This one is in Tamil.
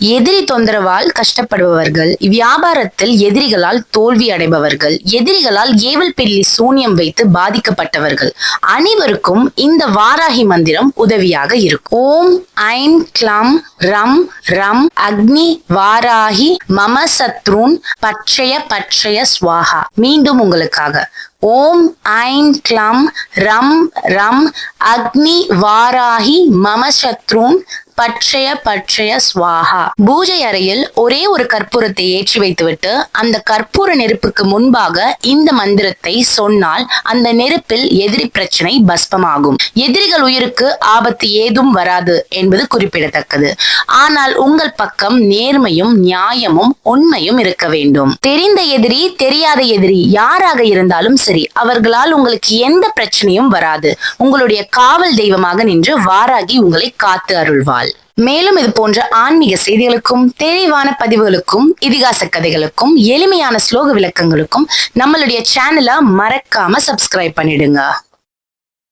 எதிரி தொந்தரவால் கஷ்டப்படுபவர்கள் வியாபாரத்தில் எதிரிகளால் தோல்வி அடைபவர்கள் எதிரிகளால் ஏவல் பில்லி சூன்யம் வைத்து பாதிக்கப்பட்டவர்கள். அனைவருக்கும் இந்த வாராகி மந்திரம் உதவியாக இருக்கும். ஓம் ஐம் கிளம் ரம் ரம் அக்னி வாராகி மம சத்ருன் பட்சய பட்சய மீண்டும் உங்களுக்காக ஓம் ஐம் க்ளம் ரம் ரம் அக்னி வாராகி மம சத்ருன் பட்சய பட்சய ஸ்வாஹா பூஜை அறையில் ஒரே ஒரு கற்பூரத்தை ஏற்றி வைத்துவிட்டு அந்த கற்பூர நெருப்புக்கு முன்பாக இந்த மந்திரத்தை சொன்னால் அந்த நெருப்பில் எதிரி பிரச்சனை பஸ்பமாகும். எதிரிகள் உயிருக்கு ஆபத்து ஏதும் வராது என்பது குறிப்பிடத்தக்கது. ஆனால் உங்கள் பக்கம் நேர்மையும் நியாயமும் உண்மையும் இருக்க வேண்டும். தெரிந்த எதிரி தெரியாத எதிரி யாராக இருந்தாலும் சரி சரி அவர்களால் உங்களுக்கு எந்த பிரச்சனையும் வராது. உங்களுடைய காவல் தெய்வமாக நின்று வாராகி உங்களை காத்து அருள்வாள். மேலும் இது போன்ற ஆன்மீக செய்திகளுக்கும் தெளிவான பதிவுகளுக்கும் இதிகாச கதைகளுக்கும் எளிமையான ஸ்லோக விளக்கங்களுக்கும் நம்மளுடைய சேனலை மறக்காம சப்ஸ்கிரைப் பண்ணிடுங்க.